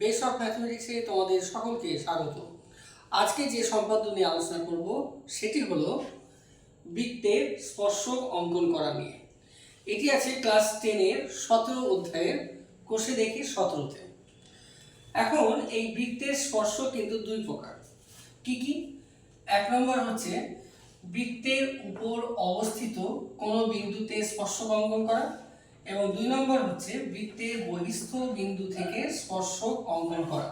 Base of ম্যাথমেটিক্সে তোমাদের সকলকে স্বাগত। আজকে যে সম্পাদ্য নিয়ে আলোচনা করব, সেটি হলো বৃত্তের স্পর্শক অঙ্কন করা নিয়ে। এটি আছে ক্লাস টেনের সতেরো অধ্যায়ের কোষে দেখি সতেরোতে। এখন এই বৃত্তের স্পর্শ কিন্তু দুই প্রকার। কি কি? এক নম্বর হচ্ছে বৃত্তের উপর অবস্থিত কোনো বিন্দুতে স্পর্শক অঙ্কন করা। এবং দুই নম্বর হচ্ছে বৃত্তের বহিস্থ বিন্দু থেকে স্পর্শক অঙ্কন করা।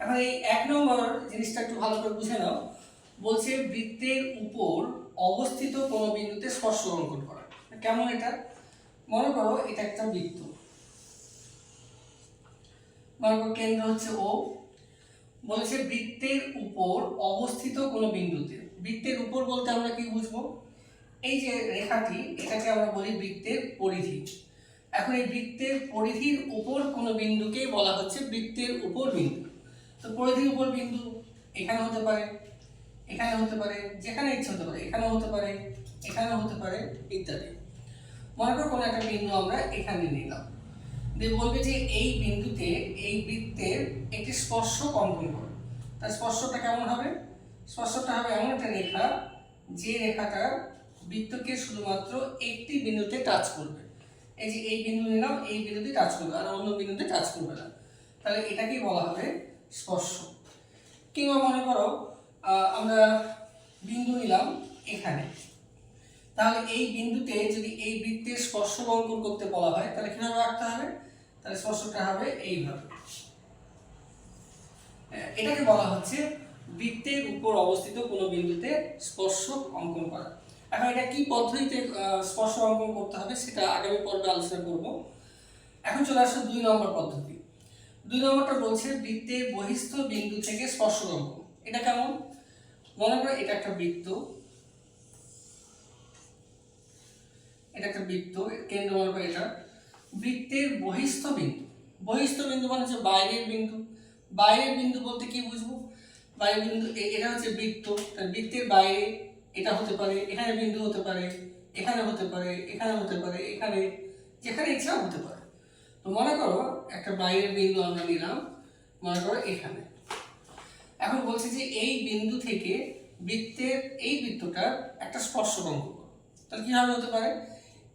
এখন এই এক নম্বর জিনিসটা একটু ভালো করে বুঝে নাও। বলছে বৃত্তের উপর অবস্থিত কোনো বিন্দুতে স্পর্শ অঙ্কন করা। কেমন এটা? মনে করো এটা একটা বৃত্ত। মনে করো কেন্দ্র হচ্ছে ও বলছে বৃত্তের উপর অবস্থিত কোনো বিন্দুতে। বৃত্তের উপর বলতে আমরা কি বুঝব? এই যে রেখাটি, এটাকে আমরা বলি বৃত্তের পরিধি। এখন এই বৃত্তের পরিধির উপর কোনো বিন্দুকেই বলা হচ্ছে বৃত্তের উপর বিন্দু। তো পরিধির উপর বিন্দু এখানে হতে পারে, এখানে হতে পারে, যেখানে ইচ্ছে হতে পারে এখানেও হতে পারে, এখানেও হতে পারে ইত্যাদি। মনে করো কোনো একটা বিন্দু আমরা এখানে নিলাম। দিয়ে বলবে যে এই বিন্দুতে, এই বৃত্তের একটি স্পর্শ অঙ্কন করো। তার স্পর্শটা কেমন হবে? স্পর্শটা হবে এমন একটা রেখা, যে রেখাটা বৃত্তকে শুধুমাত্র একটি বিন্দুতে টাচ করবে। এই যে এই বিন্দু নিলাম, এই বিন্দুতে টাচ করবে, আর অন্য বিন্দুতে টাচ করবে না। তাহলে এটাকেই বলা হবে স্পর্শ। কিংবা মনে করো আমরা বিন্দু নিলাম এখানে। তাহলে এই বিন্দুতে যদি এই বৃত্তের স্পর্শ অঙ্কন করতে বলা হয়, তাহলে কীভাবে আঁকতে হবে? তাহলে স্পর্শটা হবে এইভাবে। এটাকে বলা হচ্ছে বৃত্তের উপর অবস্থিত কোনো বিন্দুতে স্পর্শক অঙ্কন করা। এখন এটা কি পদ্ধতিতে স্পর্শ অঙ্কন করতে হবে সেটা আগামী পর্বে আলোচনা করব। এখন চলে আসছে দুই নম্বর পদ্ধতি। দুই নম্বরটা বলছে বৃত্তের বহিস্থ বিন্দু থেকে স্পর্শ অঙ্কন। এটা কেমন? মনে করো এটা একটা বৃত্ত। এটা একটা বৃত্ত, কেন্দ্র মনে করো এটা। বৃত্তের বহিস্থ বিন্দু। বহিস্থ বিন্দু মানে হচ্ছে বাইরের বিন্দু। বাইরের বিন্দু বলতে কি বুঝব? বাইরের বিন্দু এটা হচ্ছে বৃত্ত। তার বৃত্তের বাইরে এটা হতে পারে, এখানে বিন্দু হতে পারে, এখানে হতে পারে, এখানে হতে পারে, এখানে, যেখানে ইচ্ছা হতে পারে। তো মনে করো একটা বাইরের বিন্দু আমরা নিলাম, মনে করো এখানে। এখন বলছে যে এই বিন্দু থেকে বৃত্তের এই বৃত্তটার একটা স্পর্শক অঙ্ক তাহলে কীভাবে হতে পারে?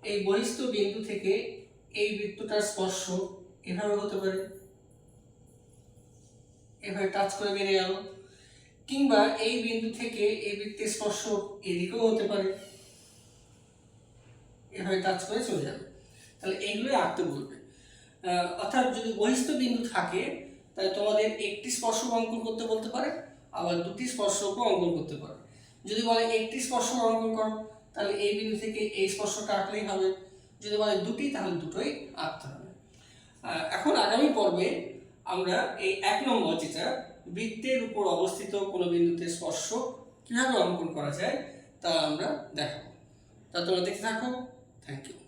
এই বহিস্থ বিন্দু থেকে এই বৃত্তটার স্পর্শ এভাবে হতে পারে। এভাবে টাচ করে বেরিয়ে গেল। কিংবা এই বিন্দু থেকে এই বৃত্তের স্পর্শ এদিকেও হতে পারে। এভাবে টাচ করে চলে যাবে। তাহলে এইগুলোই আঁকতে বলবে অর্থাৎ যদি বহিস্থ বিন্দু থাকে, তাহলে তোমাদের একটি স্পর্শক অঙ্কন করতে বলতে পারে, আবার দুটি স্পর্শকও অঙ্কন করতে পারে। যদি বলে একটি স্পর্শক অঙ্কন করো, তাহলে এই বিন্দু থেকে এই স্পর্শটা আঁকলেই হবে। যদি বলে দুটি, তাহলে দুটোই আঁকতে হবে। এখন আগামী পর্বে আমরা এই এক নম্বর যেটা বৃত্তের উপর অবস্থিত কোনো বিন্দুতে স্পর্শ কীভাবে অঙ্কন করা যায় তা আমরা দেখাবো। তা তোমরা দেখে থাকো। Thank you